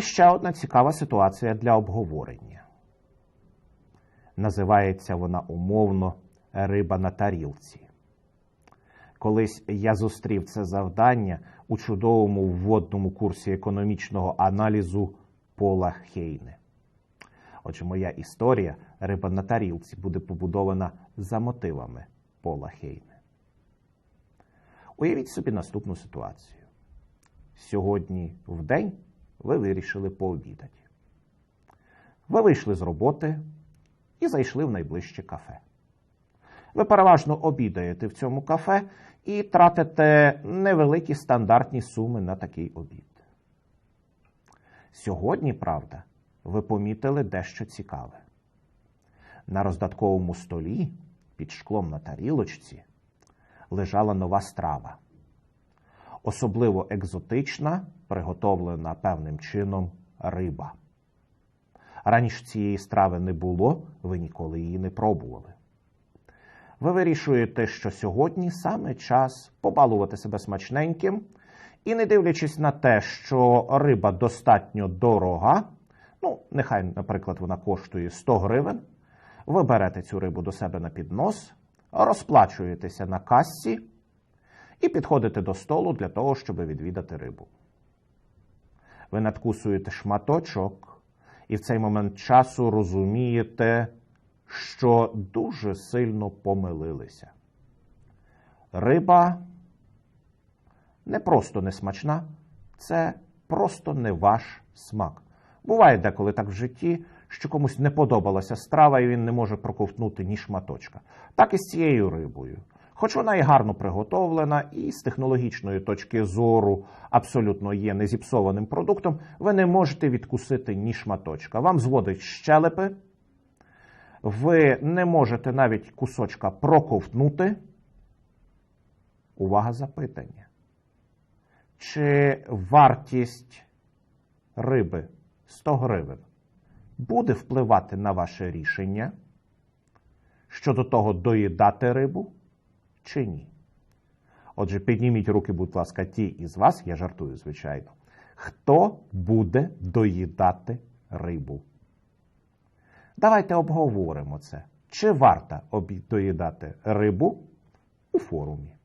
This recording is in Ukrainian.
І ще одна цікава ситуація для обговорення. Називається вона умовно риба на тарілці. Колись я зустрів це завдання у чудовому вводному курсі економічного аналізу Пола Хейне. Отже, моя історія риба на тарілці буде побудована за мотивами Пола Хейне. Уявіть собі наступну ситуацію. Сьогодні в день ви вирішили пообідати. Ви вийшли з роботи і зайшли в найближче кафе. Ви переважно обідаєте в цьому кафе і тратите невеликі стандартні суми на такий обід. Сьогодні, правда, ви помітили дещо цікаве. На роздатковому столі під шклом на тарілочці лежала нова страва. Особливо екзотична, приготовлена певним чином риба. Раніше цієї страви не було, ви ніколи її не пробували. Ви вирішуєте, що сьогодні саме час побалувати себе смачненьким, і не дивлячись на те, що риба достатньо дорога, ну, нехай, наприклад, вона коштує 100 гривень, ви берете цю рибу до себе на піднос, розплачуєтеся на кассі і підходите до столу для того, щоб відвідати рибу. Ви надкусуєте шматочок, і в цей момент часу розумієте, що дуже сильно помилилися. Риба не просто не смачна, це просто не ваш смак. Буває деколи так в житті, що комусь не подобалася страва, і він не може проковтнути ні шматочка. Так і з цією рибою. Хоч вона і гарно приготовлена, і з технологічної точки зору абсолютно є незіпсованим продуктом, ви не можете відкусити ні шматочка. Вам зводить щелепи, ви не можете навіть кусочка проковтнути. Увага запитання. Чи вартість риби 100 гривень буде впливати на ваше рішення щодо того, доїдати рибу чи ні? Отже, підніміть руки, будь ласка, ті із вас, я жартую, звичайно, хто буде доїдати рибу? Давайте обговоримо це. Чи варто доїдати рибу у форумі?